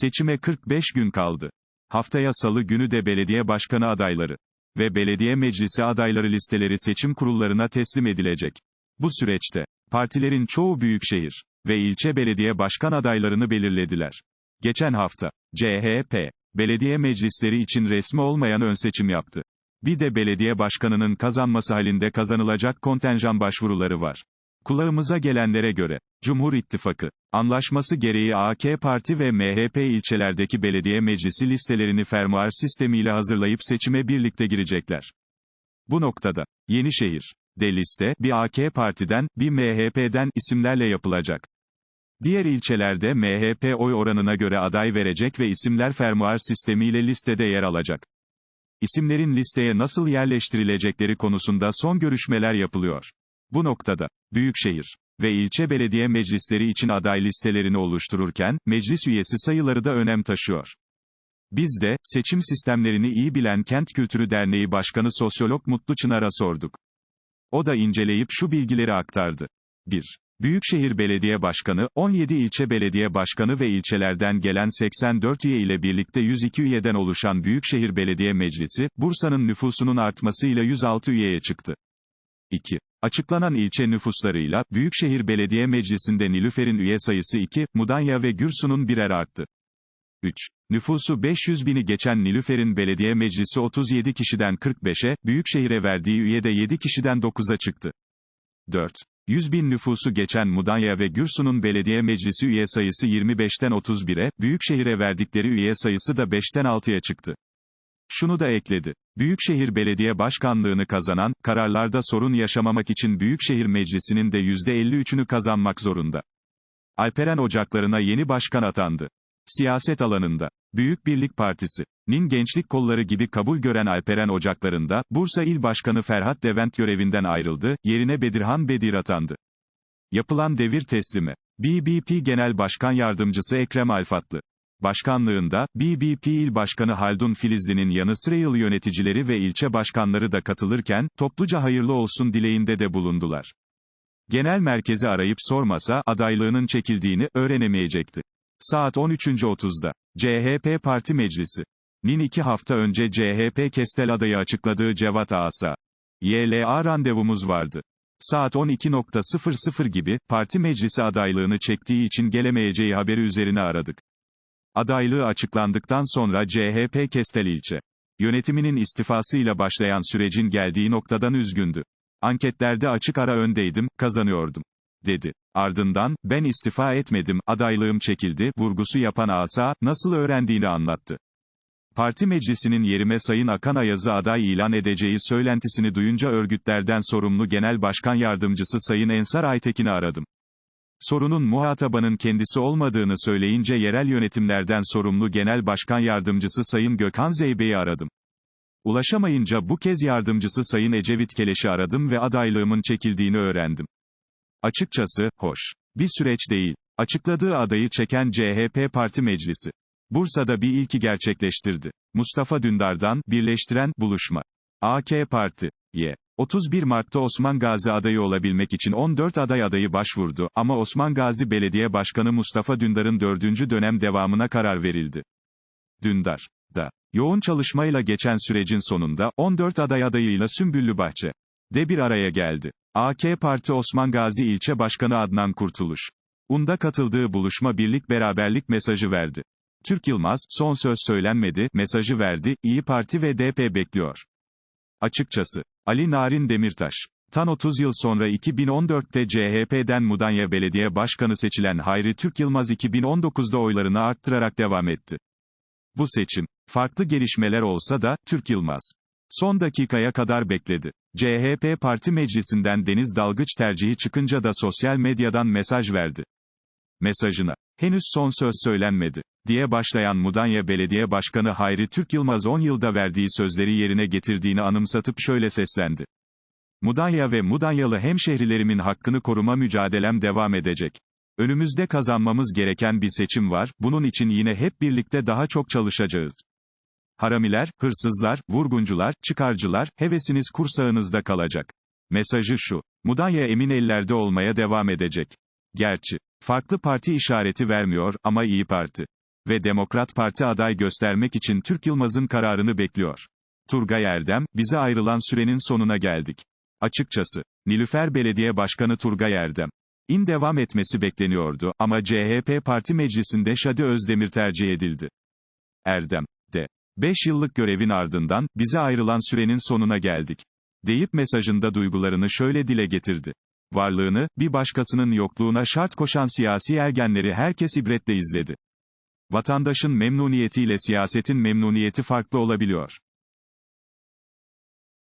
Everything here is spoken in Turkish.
Seçime 45 gün kaldı. Haftaya salı günü de belediye başkanı adayları ve belediye meclisi adayları listeleri seçim kurullarına teslim edilecek. Bu süreçte, partilerin çoğu büyükşehir ve ilçe belediye başkan adaylarını belirlediler. Geçen hafta, CHP, belediye meclisleri için resmi olmayan ön seçim yaptı. Bir de belediye başkanının kazanması halinde kazanılacak kontenjan başvuruları var. Kulağımıza gelenlere göre, Cumhur İttifakı, anlaşması gereği AK Parti ve MHP ilçelerdeki belediye meclisi listelerini fermuar sistemiyle hazırlayıp seçime birlikte girecekler. Bu noktada, Yenişehir, de liste, bir AK Parti'den, bir MHP'den isimlerle yapılacak. Diğer ilçelerde MHP oy oranına göre aday verecek ve isimler fermuar sistemiyle listede yer alacak. İsimlerin listeye nasıl yerleştirilecekleri konusunda son görüşmeler yapılıyor. Bu noktada, Büyükşehir ve ilçe belediye meclisleri için aday listelerini oluştururken, meclis üyesi sayıları da önem taşıyor. Biz de, seçim sistemlerini iyi bilen Kent Kültürü Derneği Başkanı Sosyolog Mutlu Çınar'a sorduk. O da inceleyip şu bilgileri aktardı. 1. Büyükşehir Belediye Başkanı, 17 ilçe belediye başkanı ve ilçelerden gelen 84 üye ile birlikte 102 üyeden oluşan Büyükşehir Belediye Meclisi, Bursa'nın nüfusunun artmasıyla 106 üyeye çıktı. 2. Açıklanan ilçe nüfuslarıyla, Büyükşehir Belediye Meclisi'nde Nilüfer'in üye sayısı 2, Mudanya ve Gürsu'nun birer arttı. 3. Nüfusu 500 bini geçen Nilüfer'in belediye meclisi 37 kişiden 45'e, Büyükşehir'e verdiği üye de 7 kişiden 9'a çıktı. 4. 100 bin nüfusu geçen Mudanya ve Gürsu'nun belediye meclisi üye sayısı 25'ten 31'e, Büyükşehir'e verdikleri üye sayısı da 5'ten 6'ya çıktı. Şunu da ekledi. Büyükşehir Belediye Başkanlığını kazanan, kararlarda sorun yaşamamak için Büyükşehir Meclisi'nin de %53'ünü kazanmak zorunda. Alperen Ocaklarına yeni başkan atandı. Siyaset alanında, Büyük Birlik Partisi, nin gençlik kolları gibi kabul gören Alperen Ocaklarında, Bursa İl Başkanı Ferhat Levent görevinden ayrıldı, yerine Bedirhan Bedir atandı. Yapılan devir teslimi. BBP Genel Başkan Yardımcısı Ekrem Alfatlı. Başkanlığında, BBP İl Başkanı Haldun Filizli'nin yanı sıra yıl yöneticileri ve ilçe başkanları da katılırken, topluca hayırlı olsun dileğinde de bulundular. Genel merkezi arayıp sormasa, adaylığının çekildiğini, öğrenemeyecekti. Saat 13.30'da. CHP Parti Meclisi. Nin iki hafta önce CHP Kestel adayı açıkladığı Cevat Asa. YLA randevumuz vardı. Saat 12.00 gibi, parti meclisi adaylığını çektiği için gelemeyeceği haberi üzerine aradık. Adaylığı açıklandıktan sonra CHP Kestel ilçe yönetiminin istifasıyla başlayan sürecin geldiği noktadan üzgündü. Anketlerde açık ara öndeydim, kazanıyordum. Dedi. Ardından, ben istifa etmedim, adaylığım çekildi, vurgusu yapan Asa, nasıl öğrendiğini anlattı. Parti meclisinin yerime Sayın Akan Ayaz'ı aday ilan edeceği söylentisini duyunca örgütlerden sorumlu Genel Başkan Yardımcısı Sayın Ensar Aytekin'i aradım. Sorunun muhatabanın kendisi olmadığını söyleyince yerel yönetimlerden sorumlu Genel Başkan Yardımcısı Sayın Gökhan Zeybe'yi aradım. Ulaşamayınca bu kez yardımcısı Sayın Ecevit Keleş'i aradım ve adaylığımın çekildiğini öğrendim. Açıkçası, hoş. Bir süreç değil. Açıkladığı adayı çeken CHP Parti Meclisi. Bursa'da bir ilki gerçekleştirdi. Mustafa Dündar'dan, birleştiren, buluşma. AK Parti. Y. 31 Mart'ta Osman Gazi adayı olabilmek için 14 aday adayı başvurdu ama Osman Gazi Belediye Başkanı Mustafa Dündar'ın dördüncü dönem devamına karar verildi. Dündar. Da. Yoğun çalışmayla geçen sürecin sonunda, 14 aday adayıyla Sümbüllü Bahçe. De bir araya geldi. AK Parti Osman Gazi İlçe Başkanı Adnan Kurtuluş. UN'da katıldığı buluşma birlik beraberlik mesajı verdi. Türk Yılmaz, son söz söylenmedi, mesajı verdi, İyi Parti ve DP bekliyor. Açıkçası. Ali Narin Demirtaş. Tan 30 yıl sonra 2014'te CHP'den Mudanya Belediye Başkanı seçilen Hayri Türk Yılmaz 2019'da oylarını arttırarak devam etti. Bu seçim, farklı gelişmeler olsa da, Türk Yılmaz. Son dakikaya kadar bekledi. CHP Parti Meclisi'nden Deniz Dalgıç tercihi çıkınca da sosyal medyadan mesaj verdi. Mesajına, henüz son söz söylenmedi, diye başlayan Mudanya Belediye Başkanı Hayri Türk Yılmaz 10 yılda verdiği sözleri yerine getirdiğini anımsatıp şöyle seslendi. Mudanya ve Mudanyalı hemşehrilerimin hakkını koruma mücadelem devam edecek. Önümüzde kazanmamız gereken bir seçim var, bunun için yine hep birlikte daha çok çalışacağız. Haramiler, hırsızlar, vurguncular, çıkarcılar, hevesiniz kursağınızda kalacak. Mesajı şu. Mudanya emin ellerde olmaya devam edecek. Gerçi, farklı parti işareti vermiyor ama iyi Parti. ve Demokrat Parti aday göstermek için Türk Yılmaz'ın kararını bekliyor. Turgay Erdem, bize ayrılan sürenin sonuna geldik. Açıkçası, Nilüfer Belediye Başkanı Turgay Erdem, in devam etmesi bekleniyordu ama CHP Parti Meclisi'nde Şadi Özdemir tercih edildi. Erdem, de, 5 yıllık görevin ardından, bize ayrılan sürenin sonuna geldik. Deyip mesajında duygularını şöyle dile getirdi. Varlığını, bir başkasının yokluğuna şart koşan siyasi ergenleri herkes ibretle izledi. Vatandaşın memnuniyetiyle siyasetin memnuniyeti farklı olabiliyor.